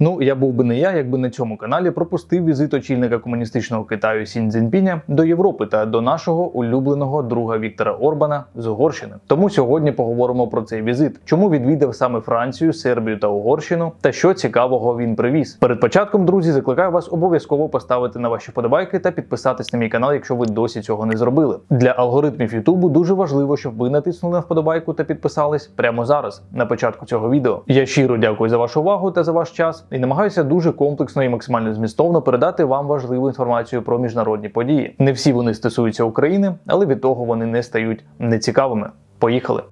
Ну, я був би не я, якби на цьому каналі пропустив візит очільника комуністичного Китаю Сінь Цзіньпіня до Європи та до нашого улюбленого друга Віктора Орбана з Угорщини. Тому сьогодні поговоримо про цей візит, чому відвідав саме Францію, Сербію та Угорщину, та що цікавого він привіз. Перед початком, друзі, закликаю вас обов'язково поставити на ваші подобайки та підписатись на мій канал, якщо ви досі цього не зробили. Для алгоритмів Ютубу дуже важливо, щоб ви натиснули на вподобайку та підписались прямо зараз, на початку цього відео. Я щиро дякую за вашу увагу та за ваш час і намагаюся дуже комплексно і максимально змістовно передати вам важливу інформацію про міжнародні події. Не всі вони стосуються України, але від того вони не стають нецікавими. Поїхали!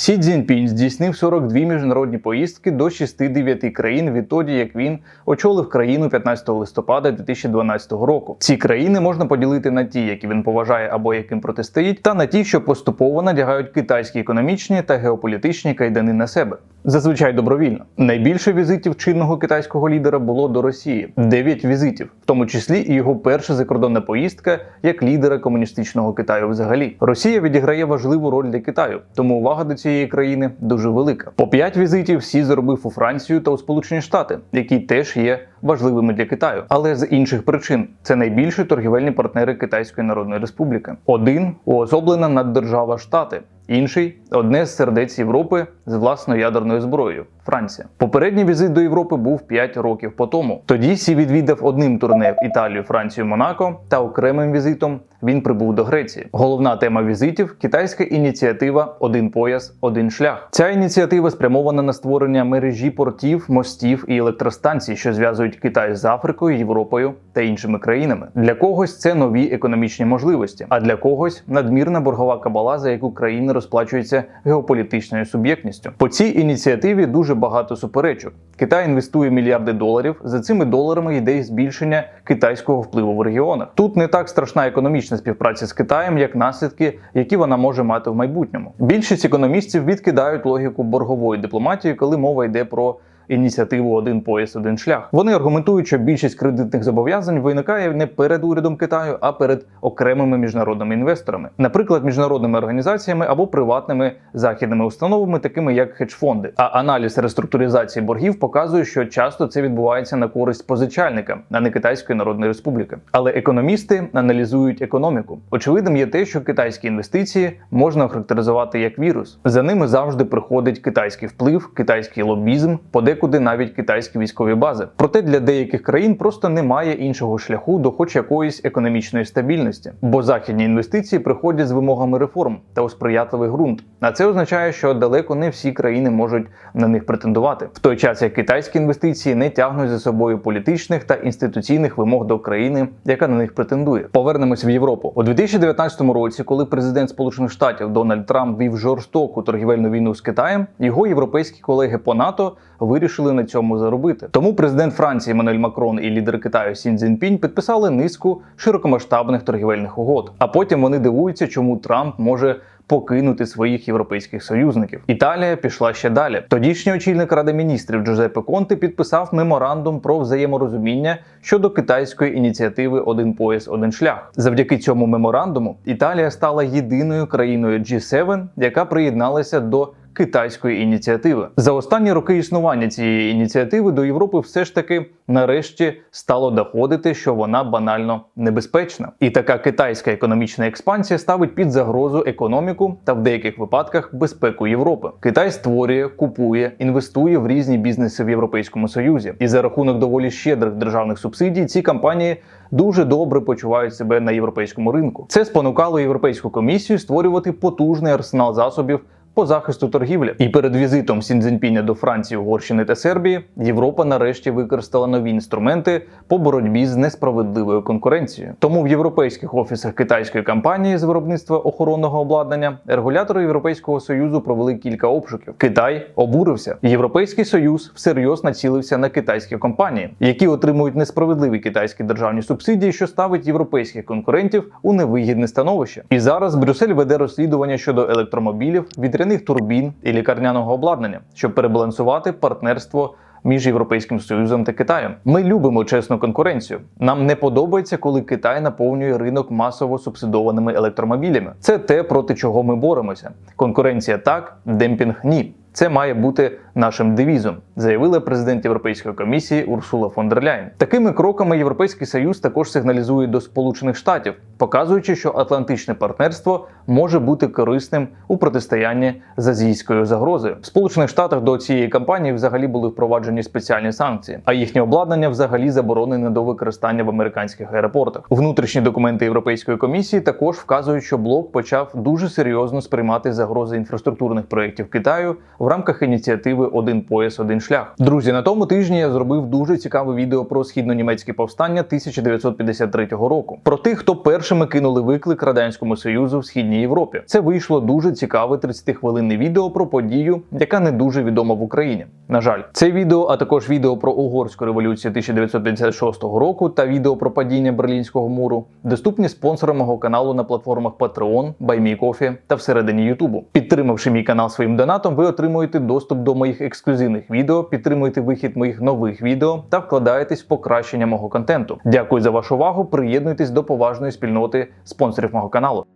Сі Цзіньпінь здійснив 42 міжнародні поїздки до 6-9 країн відтоді, як він очолив країну 15 листопада 2012 року. Ці країни можна поділити на ті, які він поважає або яким протистоїть, та на ті, що поступово надягають китайські економічні та геополітичні кайдани на себе. Зазвичай добровільно. Найбільше візитів чинного китайського лідера було до Росії 9 візитів, в тому числі і його перша закордонна поїздка як лідера комуністичного Китаю. Взагалі, Росія відіграє важливу роль для Китаю, тому увага до цієї країни дуже велика. По п'ять візитів всі зробив у Францію та у Сполучені Штати, які теж є важливими для Китаю, але з інших причин це найбільші торгівельні партнери Китайської Народної Республіки. Один уособлена наддержава Штати. Інший одне з сердець Європи з власною ядерною зброєю Франція. Попередній візит до Європи був 5 років по тому. Тоді Сі відвідав одним турне в Італію, Францію, Монако та окремим візитом він прибув до Греції. Головна тема візитів китайська ініціатива Один пояс, один шлях. Ця ініціатива спрямована на створення мережі портів, мостів і електростанцій, що зв'язують Китай з Африкою, Європою та іншими країнами. Для когось це нові економічні можливості, а для когось надмірна боргова кабала, за яку країни розплачуються геополітичною суб'єктністю. По цій ініціативі дуже багато суперечок. Китай інвестує мільярди доларів. За цими доларами йде збільшення китайського впливу в регіонах. Тут не так страшна економічна співпраця з Китаєм, як наслідки, які вона може мати в майбутньому. Більшість економістів відкидають логіку боргової дипломатії, коли мова йде про ініціативу Один пояс, один шлях. Вони аргументують, що більшість кредитних зобов'язань виникає не перед урядом Китаю, а перед окремими міжнародними інвесторами, наприклад, міжнародними організаціями або приватними західними установами, такими як хедж-фонди. А аналіз реструктуризації боргів показує, що часто це відбувається на користь позичальника, а не Китайської Народної Республіки. Але економісти аналізують економіку. Очевидним є те, що китайські інвестиції можна охарактеризувати як вірус. За ними завжди приходить китайський вплив, китайський лобізм, подекуди навіть китайські військові бази. Проте для деяких країн просто немає іншого шляху до хоч якоїсь економічної стабільності, бо західні інвестиції приходять з вимогами реформ та у сприятливий ґрунт. А це означає, що далеко не всі країни можуть на них претендувати, в той час як китайські інвестиції не тягнуть за собою політичних та інституційних вимог до країни, яка на них претендує. Повернемось в Європу у 2019 році, коли президент Сполучених Штатів Дональд Трамп вів жорстоку торгівельну війну з Китаєм, його європейські колеги по НАТО вирішили на цьому заробити. Тому президент Франції Еммануель Макрон і лідер Китаю Сін Цзіньпінь підписали низку широкомасштабних торгівельних угод. А потім вони дивуються, чому Трамп може. Покинути своїх європейських союзників. Італія пішла ще далі. Тодішній очільник ради міністрів Джузеппе Конте підписав меморандум про взаєморозуміння щодо китайської ініціативи Один пояс, один шлях. Завдяки цьому меморандуму Італія стала єдиною країною G7, яка приєдналася до китайської ініціативи. За останні роки існування цієї ініціативи до Європи все ж таки нарешті стало доходити, що вона банально небезпечна. І така китайська економічна експансія ставить під загрозу економіку та в деяких випадках безпеку Європи. Китай створює, купує, інвестує в різні бізнеси в Європейському Союзі, і за рахунок доволі щедрих державних субсидій ці компанії дуже добре почувають себе на європейському ринку. Це спонукало європейську комісію створювати потужний арсенал засобів по захисту торгівлі. І перед візитом Сіньцзіньпіня до Франції, Угорщини та Сербії Європа нарешті використала нові інструменти по боротьбі з несправедливою конкуренцією. Тому в європейських офісах китайської компанії з виробництва охоронного обладнання регулятори Європейського союзу провели кілька обшуків. Китай обурився. Європейський союз всерйоз націлився на китайські компанії, які отримують несправедливі китайські державні субсидії, що ставить європейських конкурентів у невигідне становище. І зараз Брюссель веде розслідування щодо електромобілів, вітряних турбін і лікарняного обладнання, щоб перебалансувати партнерство між Європейським Союзом та Китаєм. Ми любимо чесну конкуренцію. Нам не подобається, коли Китай наповнює ринок масово субсидованими електромобілями. Це те, проти чого ми боремося. Конкуренція так, демпінг ні. Це має бути нашим девізом, заявила президент Європейської комісії Урсула фон дер Ляйн. Такими кроками Європейський Союз також сигналізує до Сполучених Штатів, показуючи, що Атлантичне партнерство може бути корисним у протистоянні з азійською загрозою. В Сполучених Штатах до цієї кампанії взагалі були впроваджені спеціальні санкції, а їхнє обладнання взагалі заборонене до використання в американських аеропортах. Внутрішні документи Європейської комісії також вказують, що блок почав дуже серйозно сприймати загрози інфраструктурних проєктів Китаю в рамках ініціативи Один пояс, один шлях. Друзі, на тому тижні я зробив дуже цікаве відео про східно-німецьке повстання 1953 року. Про тих, хто першими кинули виклик радянському союзу в східній Європі. Це вийшло дуже цікаве 30-хвилинне відео про подію, яка не дуже відома в Україні. На жаль, це відео, а також відео про угорську революцію 1956 року та відео про падіння Берлінського муру доступні спонсорам мого каналу на платформах Patreon, BuyMeCoffee та всередині Ютубу. Підтримавши мій канал своїм донатом, ви отримуєте доступ до моїх ексклюзивних відео, підтримуєте вихід моїх нових відео та вкладаєтесь в покращення мого контенту. Дякую за вашу увагу. Приєднуйтесь до поважної спільноти спонсорів мого каналу.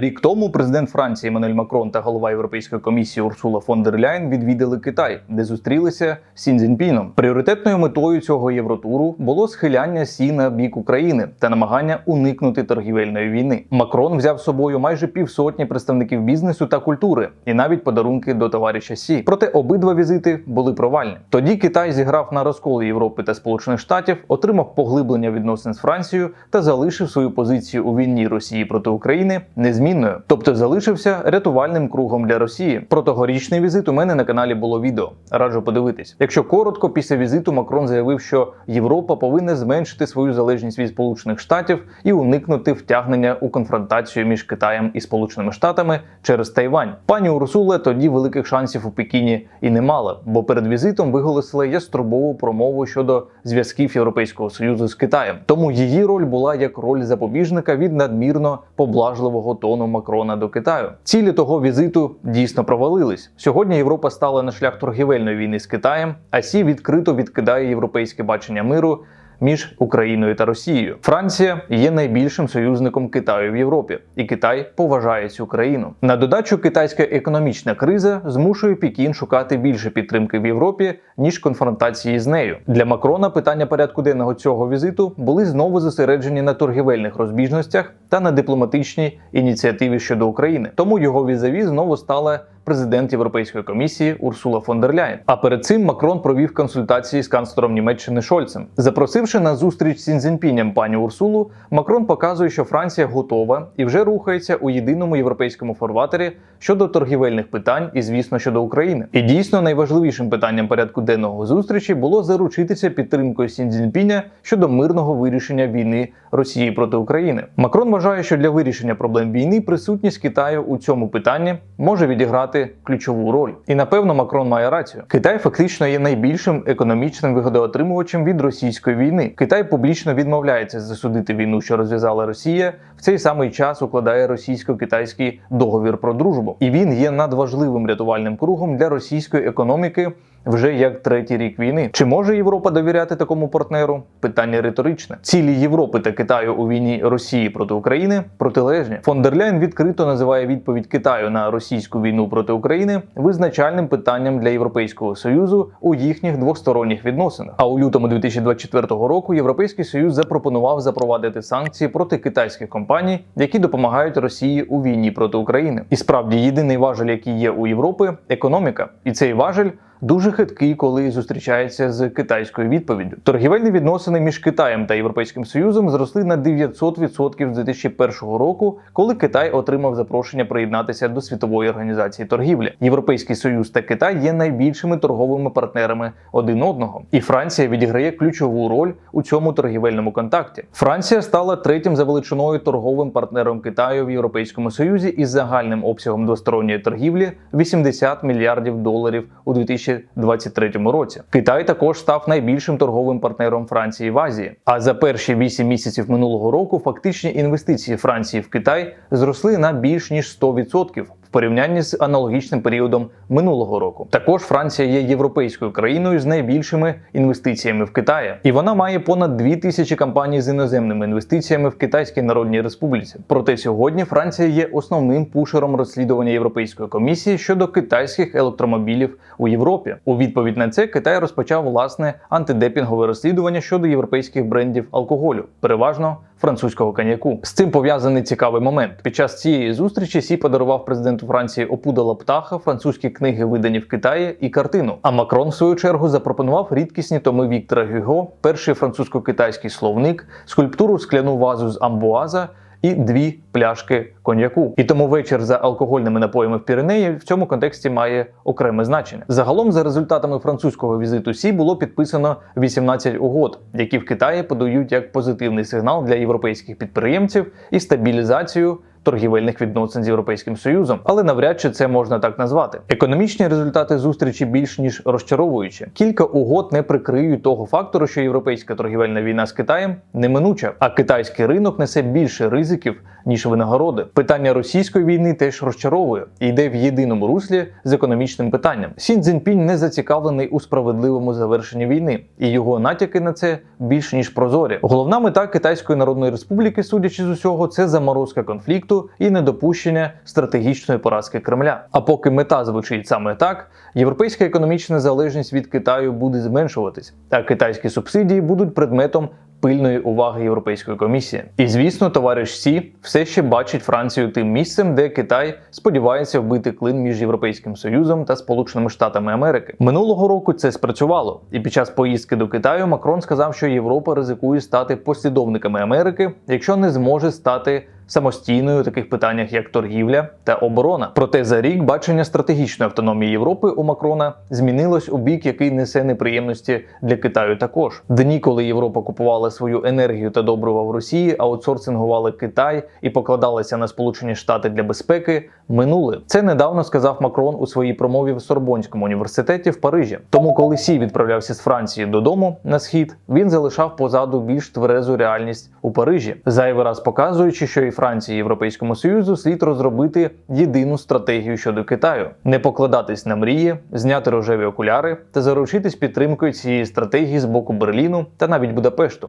Рік тому президент Франції Еммануель Макрон та голова Європейської комісії Урсула фон дер Ляйн відвідали Китай, де зустрілися з Сін Цзіньпіном. Пріоритетною метою цього євротуру було схиляння Сі на бік України та намагання уникнути торгівельної війни. Макрон взяв з собою майже півсотні представників бізнесу та культури, і навіть подарунки до товариша Сі. Проте обидва візити були провальні. Тоді Китай зіграв на розкол Європи та Сполучених Штатів, отримав поглиблення відносин з Францією та залишив свою позицію у війні Росії проти України незмінною, тобто залишився рятувальним кругом для Росії. Про тогорічний візит у мене на каналі було відео. Раджу подивитись. Якщо коротко, після візиту Макрон заявив, що Європа повинна зменшити свою залежність від Сполучених Штатів і уникнути втягнення у конфронтацію між Китаєм і Сполученими Штатами через Тайвань. Пані Урсуле тоді великих шансів у Пекіні і не мала, бо перед візитом виголосила яструбову промову щодо зв'язків Європейського союзу з Китаєм. Тому її роль була як роль запобіжника від надмірно поблажливого тону Макрона до Китаю. Цілі того візиту дійсно провалились. Сьогодні Європа стала на шлях торгівельної війни з Китаєм, а Сі відкрито відкидає європейське бачення миру. Між Україною та Росією Франція є найбільшим союзником Китаю в Європі, і Китай поважає цю країну. На додачу, китайська економічна криза змушує Пекін шукати більше підтримки в Європі ніж конфронтації з нею. Для Макрона питання порядку денного цього візиту були знову зосереджені на торгівельних розбіжностях та на дипломатичній ініціативі щодо України. Тому його візаві знову стала президент Європейської комісії Урсула фон дер Ляйн. А перед цим Макрон провів консультації з канцлером Німеччини Шольцем. Запросивши на зустріч з Цзіньпінем пані Урсулу, Макрон показує, що Франція готова і вже рухається у єдиному європейському форватері щодо торгівельних питань і, звісно, щодо України. І дійсно найважливішим питанням порядку денного зустрічі було заручитися підтримкою Сін Цзіньпіня щодо мирного вирішення війни Росії проти України. Макрон вважає, що для вирішення проблем війни присутність Китаю у цьому питанні може відіграти ключову роль. І напевно Макрон має рацію. Китай фактично є найбільшим економічним вигодоотримувачем від російської війни. Китай публічно відмовляється засудити війну, що розв'язала Росія. В цей самий час укладає російсько-китайський договір про дружбу, і він є надважливим рятувальним кругом для російської економіки. Вже як третій рік війни. Чи може Європа довіряти такому партнеру? Питання риторичне. Цілі Європи та Китаю у війні Росії проти України протилежні. Фон відкрито називає відповідь Китаю на російську війну проти України визначальним питанням для Європейського союзу у їхніх двосторонніх відносинах. А у лютому 2024 року Європейський союз запропонував запровадити санкції проти китайських компаній, які допомагають Росії у війні проти України. І справді єдиний важель, який є у Європи економіка, і цей важель дуже хиткий, коли зустрічається з китайською відповіддю. Торгівельні відносини між Китаєм та Європейським Союзом зросли на 900% з 2001 року, коли Китай отримав запрошення приєднатися до світової організації торгівлі. Європейський Союз та Китай є найбільшими торговими партнерами один одного, і Франція відіграє ключову роль у цьому торгівельному контакті. Франція стала третім за величиною торговим партнером Китаю в Європейському Союзі із загальним обсягом двосторонньої торгівлі 80 мільярдів доларів у 2023 році. Китай також став найбільшим торговим партнером Франції в Азії. А за перші 8 місяців минулого року фактичні інвестиції Франції в Китай зросли на більш ніж 100%. Порівнянні з аналогічним періодом минулого року. Також Франція є європейською країною з найбільшими інвестиціями в Китаї, і вона має понад 2 тисячі компаній з іноземними інвестиціями в Китайській Народній Республіці. Проте сьогодні Франція є основним пушером розслідування Європейської комісії щодо китайських електромобілів у Європі. У відповідь на це Китай розпочав власне антидепінгове розслідування щодо європейських брендів алкоголю, переважно французького коньяку. З цим пов'язаний цікавий момент. Під час цієї зустрічі Сі подарував президенту Франції опудала птаха, французькі книги, видані в Китаї, і картину. А Макрон, в свою чергу, запропонував рідкісні томи Віктора Гюго, перший французько-китайський словник, скульптуру скляну вазу з амбуаза. І дві пляшки коньяку. І тому вечір за алкогольними напоями в Піренеї в цьому контексті має окреме значення. Загалом, за результатами французького візиту Сі було підписано 18 угод, які в Китаї подають як позитивний сигнал для європейських підприємців і стабілізацію. Торгівельних відносин з європейським союзом, але навряд чи це можна так назвати. Економічні результати зустрічі більш ніж розчаровуючі. Кілька угод не прикриють того фактору, що європейська торгівельна війна з Китаєм неминуча, а китайський ринок несе більше ризиків ніж винагороди. Питання російської війни теж розчаровує і йде в єдиному руслі з економічним питанням. Сін Цзіньпінь не зацікавлений у справедливому завершенні війни, і його натяки на це більш ніж прозорі. Головна мета Китайської Народної Республіки, судячи з усього, це заморозка конфлікту і недопущення стратегічної поразки Кремля. А поки мета звучить саме так, європейська економічна залежність від Китаю буде зменшуватись, а китайські субсидії будуть предметом пильної уваги Європейської комісії. І звісно, товариш Сі все ще бачить Францію тим місцем, де Китай сподівається вбити клин між Європейським Союзом та Сполученими Штатами Америки. Минулого року це спрацювало, і під час поїздки до Китаю Макрон сказав, що Європа ризикує стати послідовниками Америки, якщо не зможе стати самостійною у таких питаннях, як торгівля та оборона. Проте за рік бачення стратегічної автономії Європи у Макрона змінилось у бік, який несе неприємності для Китаю. Також дні, коли Європа купувала свою енергію та добрива в Росії, аутсорсингували Китай і покладалася на Сполучені Штати для безпеки, минули. Це недавно сказав Макрон у своїй промові в Сорбонському університеті в Парижі. Тому, коли Сі відправлявся з Франції додому на схід, він залишав позаду більш тверезу реальність у Парижі, зайвий раз показуючи, що і Франції Європейському Союзу слід розробити єдину стратегію щодо Китаю, не покладатись на мрії, зняти рожеві окуляри та заручитись підтримкою цієї стратегії з боку Берліну та навіть Будапешту.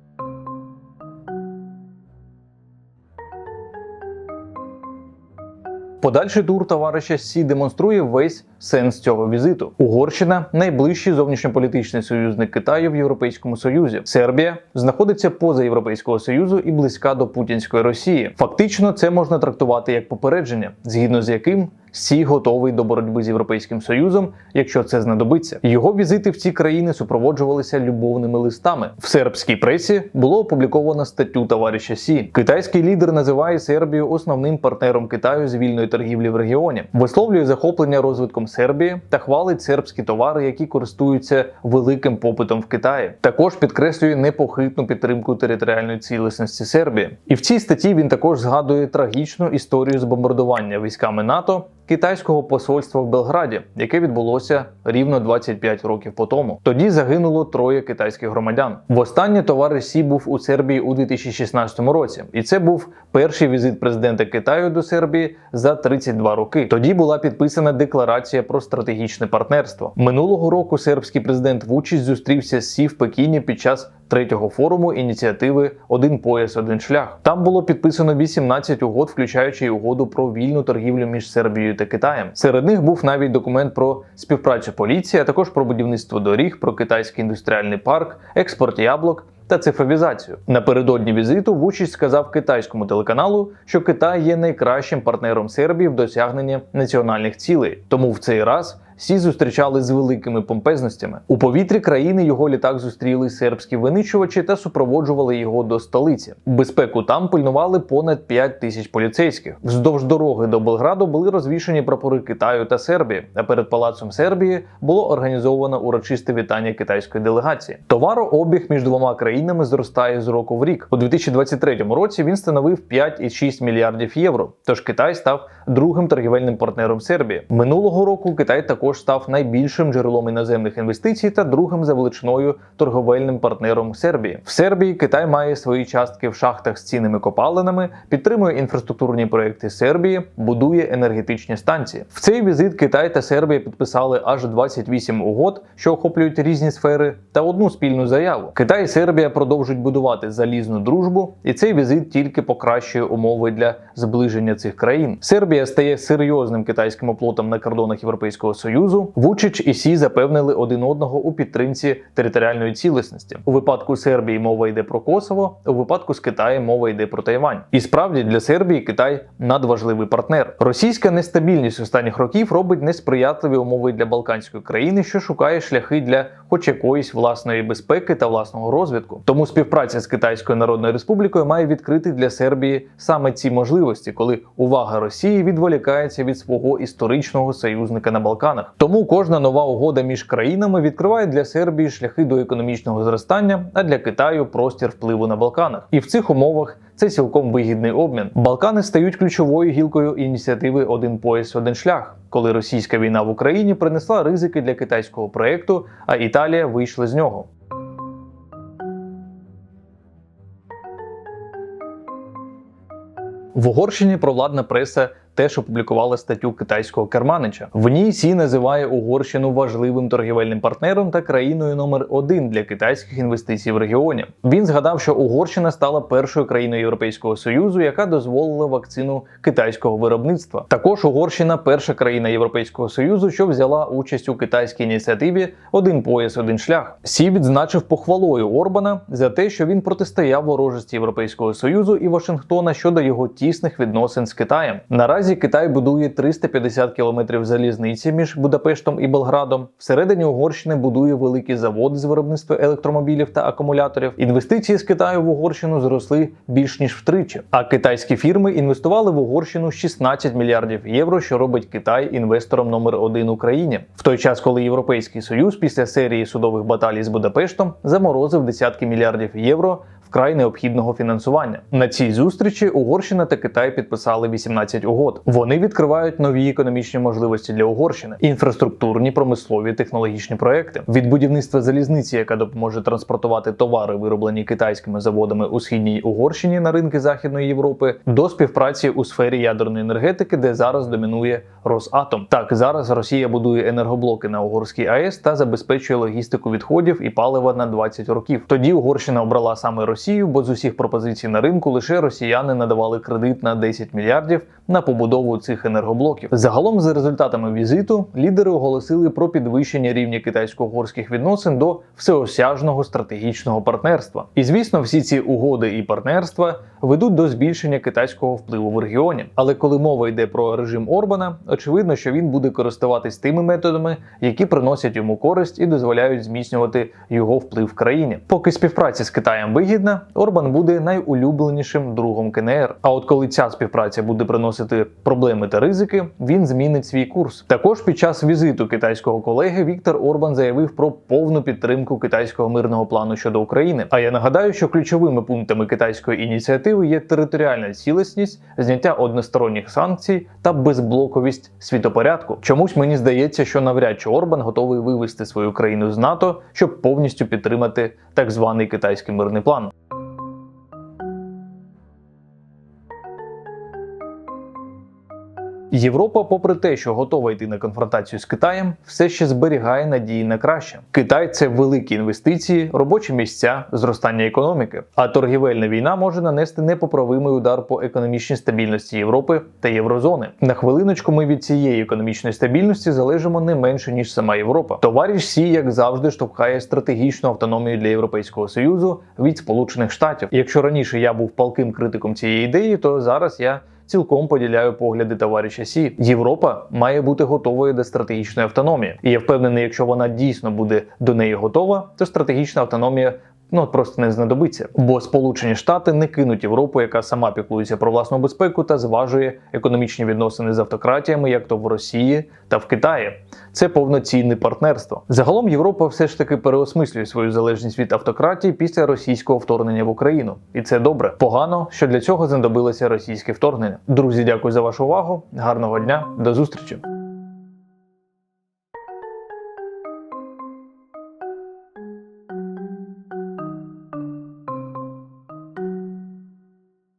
Подальший тур товариша Сі демонструє весь сенс цього візиту. Угорщина найближчий зовнішньополітичний союзник Китаю в Європейському Союзі. Сербія знаходиться поза Європейського Союзу і близька до путінської Росії. Фактично, це можна трактувати як попередження, згідно з яким Сі готовий до боротьби з європейським союзом, якщо це знадобиться. Його візити в ці країни супроводжувалися любовними листами. В сербській пресі було опубліковано статтю товариша Сі. Китайський лідер називає Сербію основним партнером Китаю з вільної торгівлі в регіоні, висловлює захоплення розвитком Сербії та хвалить сербські товари, які користуються великим попитом в Китаї. Також підкреслює непохитну підтримку територіальної цілісності Сербії. І в цій статті він також згадує трагічну історію з бомбардування військами НАТО китайського посольства в Белграді, яке відбулося рівно 25 років по тому. Тоді загинуло троє китайських громадян. Востаннє товариш Сі був у Сербії у 2016 році, і це був перший візит президента Китаю до Сербії за 32 роки. Тоді була підписана декларація про стратегічне партнерство. Минулого року сербський президент Вучич зустрівся з Сі в Пекіні під час третього форуму ініціативи Один пояс, один шлях. Там було підписано 18 угод, включаючи угоду про вільну торгівлю між Сербією та Китаєм. Серед них був навіть документ про співпрацю поліції, а також про будівництво доріг, про китайський індустріальний парк, експорт яблук. Та цифровізацію напередодні візиту Вучич сказав китайському телеканалу, що Китай є найкращим партнером Сербії в досягненні національних цілей. Тому в цей раз Сі зустрічали з великими помпезностями. У повітрі країни його літак зустріли сербські винищувачі та супроводжували його до столиці. Безпеку там пильнували понад 5 тисяч поліцейських. Вздовж дороги до Белграду були розвішені прапори Китаю та Сербії. А перед палацом Сербії було організовано урочисте вітання китайської делегації. Товарообіг між двома країнами зростає з року в рік. У 2023 році він становив 5,6 мільярдів євро. Тож Китай став другим торгівельним партнером Сербії. Минулого року Китай також також став найбільшим джерелом іноземних інвестицій та другим за величиною торговельним партнером Сербії. В Сербії Китай має свої частки в шахтах з цінними копалинами, підтримує інфраструктурні проекти Сербії, будує енергетичні станції. В цей візит Китай та Сербія підписали аж 28 угод, що охоплюють різні сфери, та одну спільну заяву. Китай і Сербія продовжують будувати залізну дружбу, і цей візит тільки покращує умови для зближення цих країн. Сербія стає серйозним китайським оплотом на кордонах Європейського союзу. Вучич і Сі запевнили один одного у підтримці територіальної цілісності. У випадку Сербії мова йде про Косово, у випадку з Китаєм мова йде про Тайвань. І справді для Сербії Китай надважливий партнер. Російська нестабільність останніх років робить несприятливі умови для Балканської країни, що шукає шляхи для хоч якоїсь власної безпеки та власного розвитку. Тому співпраця з Китайською Народною Республікою має відкрити для Сербії саме ці можливості, коли увага Росії відволікається від свого історичного союзника на Балканах. Тому кожна нова угода між країнами відкриває для Сербії шляхи до економічного зростання, а для Китаю простір впливу на Балканах. І в цих умовах це цілком вигідний обмін. Балкани стають ключовою гілкою ініціативи Один пояс, один шлях, коли російська війна в Україні принесла ризики для китайського проекту, а Італія вийшла з нього. В Угорщині провладна преса теж опублікувала статтю китайського керманича. В ній Сі називає Угорщину важливим торгівельним партнером та країною номер один для китайських інвестицій в регіоні. Він згадав, що Угорщина стала першою країною Європейського союзу, яка дозволила вакцину китайського виробництва. Також Угорщина перша країна Європейського союзу, що взяла участь у китайській ініціативі Один пояс, один шлях. Сі відзначив похвалою Орбана за те, що він протистояв ворожості Європейського союзу і Вашингтона щодо його тісних відносин з Китаєм. Наразі Китай будує 350 кілометрів залізниці між Будапештом і Белградом. Всередині Угорщини будує великі заводи з виробництва електромобілів та акумуляторів. Інвестиції з Китаю в Угорщину зросли більш ніж втричі. А китайські фірми інвестували в Угорщину 16 мільярдів євро, що робить Китай інвестором номер один у країні. В той час, коли Європейський Союз після серії судових баталій з Будапештом заморозив десятки мільярдів євро. Вкрай необхідного фінансування на цій зустрічі Угорщина та Китай підписали 18 угод. Вони відкривають нові економічні можливості для Угорщини, інфраструктурні, промислові, технологічні проекти від будівництва залізниці, яка допоможе транспортувати товари, вироблені китайськими заводами у східній Угорщині на ринки Західної Європи, до співпраці у сфері ядерної енергетики, де зараз домінує Росатом. Так зараз Росія будує енергоблоки на Угорській АЕС та забезпечує логістику відходів і палива на 20 років. Тоді Угорщина обрала саме Росію, бо з усіх пропозицій на ринку лише росіяни надавали кредит на 10 мільярдів на побудову цих енергоблоків. Загалом, за результатами візиту, лідери оголосили про підвищення рівня китайсько-угорських відносин до всеосяжного стратегічного партнерства. І звісно, всі ці угоди і партнерства ведуть до збільшення китайського впливу в регіоні. Але коли мова йде про режим Орбана, очевидно, що він буде користуватись тими методами, які приносять йому користь і дозволяють зміцнювати його вплив в країні. Поки співпраця з Китаєм вигідна, Орбан буде найулюбленішим другом КНР. А от коли ця співпраця буде приносити проблеми та ризики, він змінить свій курс. Також під час візиту китайського колеги Віктор Орбан заявив про повну підтримку китайського мирного плану щодо України. А я нагадаю, що ключовими пунктами китайської ініціативи є територіальна цілісність, зняття односторонніх санкцій та безблоковість світопорядку. Чомусь мені здається, що навряд чи Орбан готовий вивести свою країну з НАТО, щоб повністю підтримати так званий китайський мирний план. Європа, попри те, що готова йти на конфронтацію з Китаєм, все ще зберігає надії на краще. Китай це великі інвестиції, робочі місця, зростання економіки. А торгівельна війна може нанести непоправимий удар по економічній стабільності Європи та Єврозони. На хвилиночку ми від цієї економічної стабільності залежимо не менше ніж сама Європа. Товариш Сі, як завжди, штовхає стратегічну автономію для Європейського союзу від Сполучених Штатів. Якщо раніше я був палким критиком цієї ідеї, то зараз я цілком поділяю погляди товариша Сі. Європа має бути готовою до стратегічної автономії. І я впевнений, якщо вона дійсно буде до неї готова, то стратегічна автономія. Ну просто не знадобиться, бо Сполучені Штати не кинуть Європу, яка сама піклується про власну безпеку та зважує економічні відносини з автократіями, як то в Росії та в Китаї. Це повноцінне партнерство. Загалом Європа все ж таки переосмислює свою залежність від автократії після російського вторгнення в Україну, і це добре. Погано, що для цього знадобилося російське вторгнення. Друзі, дякую за вашу увагу. Гарного дня, до зустрічі.